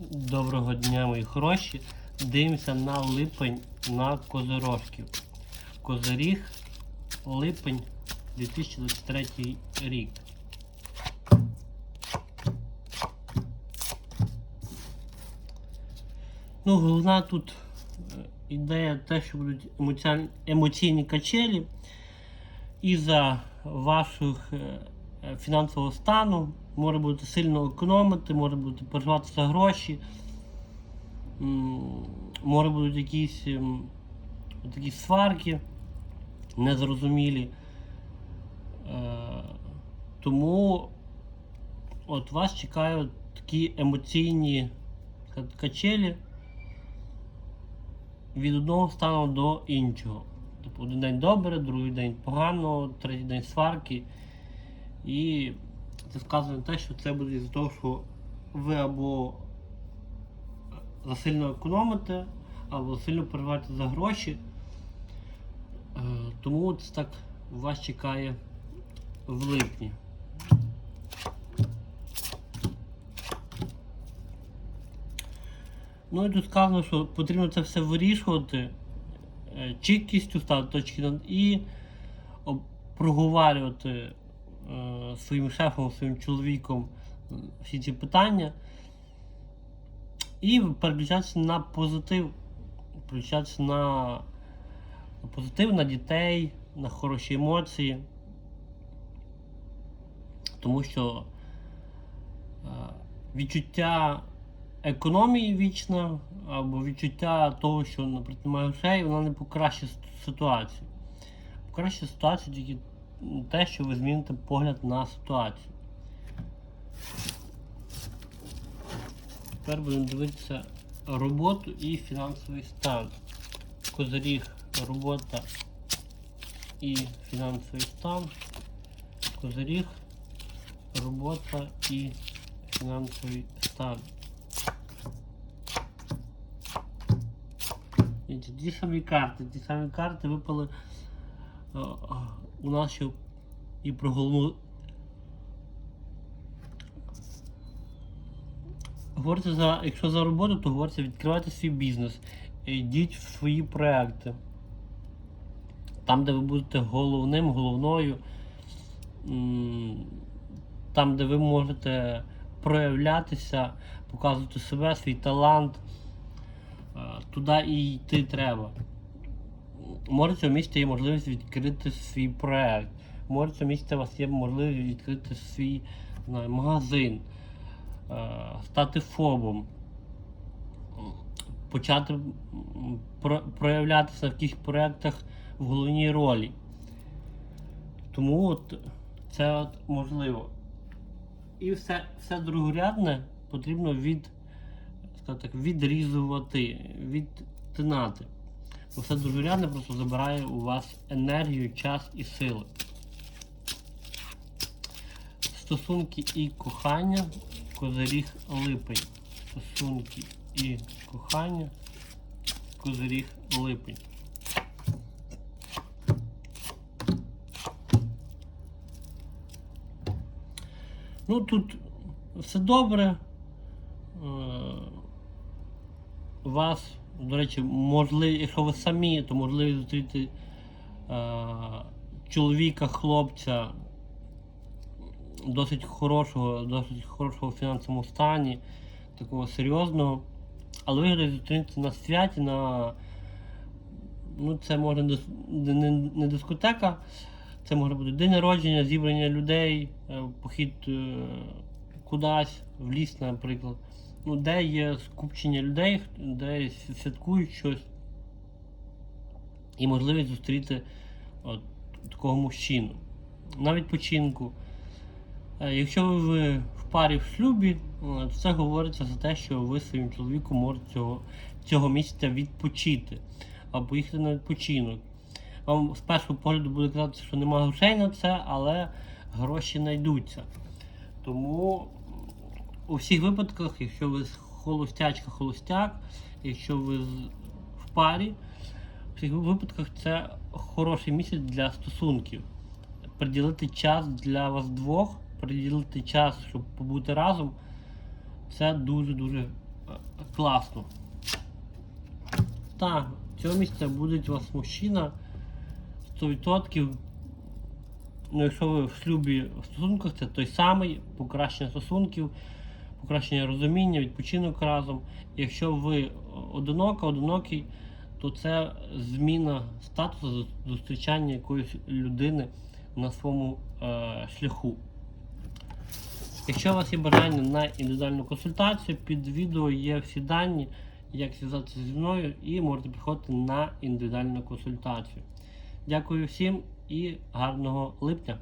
Доброго дня, мої хороші. Дивимося на липень на козорожків. Козиріг, липень 2023 рік. Ну, головна тут е, ідея те, що будуть емоційні качелі із-за ваших е, е, фінансового стану, може бути сильно економити, може бути переживати гроші, може будуть якісь такі сварки незрозумілі. Е, Тому от вас чекають такі емоційні качелі від одного стану до іншого. Тобто один день добре, другий день погано, третій день сварки. І це вказує на те, що це буде з того, що ви або засильно економите, або сильно переживаєте за гроші. Е, Тому це так вас чекає в липні. Ну і тут сказано, що потрібно це все вирішувати, е, чіткістю ставити точки над і е, своїм шефом, своїм чоловіком е, всі ці питання. І переключатися на позитив, переключатися на позитив, на дітей, на хороші емоції. Тому що е, відчуття економії вічна, або відчуття того, що, наприклад, немає грошей, вона не покращить ситуацію. Покращить ситуацію тільки те, що ви зміните погляд на ситуацію. Тепер будемо дивитися роботу і фінансовий стан. Козиріг, робота і фінансовий стан. Козиріг, робота і фінансовий стан. І ті- самі карти, ті самі карти випали е, у ще і про головну. Говориться за, якщо за роботу, то говориться відкривайте свій бізнес, йдіть в свої проекти. Там, де ви будете головним, головною, там, де ви можете проявлятися, показувати себе, свій талант. Е, Туди і йти треба. Може в цьому є можливість відкрити свій проект. Може в цьому у вас є можливість відкрити свій знаю, магазин, е, стати фобом, почати про- проявлятися в якихось проєктах в головній ролі. Тому от це от можливо. І все, все другорядне потрібно від, так, відрізувати, відтинати. Все другорядне просто забирає у вас енергію, час і сили. Стосунки і кохання, козиріг липень. Стосунки і кохання, козиріг липень. Ну тут все добре. Е, У вас, до речі, можливо, якщо ви самі, то можливо зустріти е, чоловіка, хлопця досить хорошого, досить хорошого в фінансовому стані, такого серйозного. Але ви його на святі, на ну це може не, не, не дискотека, це може бути день народження, зібрання людей, е, похід е, кудись, в ліс, наприклад. Ну, де є скупчення людей, де святкують щось. І можливість зустріти от, такого мужчину. На відпочинку. Е, Якщо ви в парі в шлюбі, це говориться за те, що ви своїм чоловіком можете цього, цього місяця відпочити або поїхати на відпочинок. Вам з першого погляду буде казати, що немає грошей на це, але гроші знайдуться. Тому у всіх випадках, якщо ви холостячка-холостяк, якщо ви в парі, у всіх випадках це хороший місяць для стосунків. Приділити час для вас двох, приділити час, щоб побути разом, це дуже-дуже е, класно. Так, цього місця буде у вас мужчина 100%. Ну, якщо ви в шлюбі в стосунках, це той самий покращення стосунків, покращення розуміння, відпочинок разом. Якщо ви одинока, одинокий, то це зміна статусу зустрічання якоїсь людини на своєму е, шляху. Якщо у вас є бажання на індивідуальну консультацію, під відео є всі дані, як зв'язатися зі мною, і можете приходити на індивідуальну консультацію. Дякую всім і гарного липня!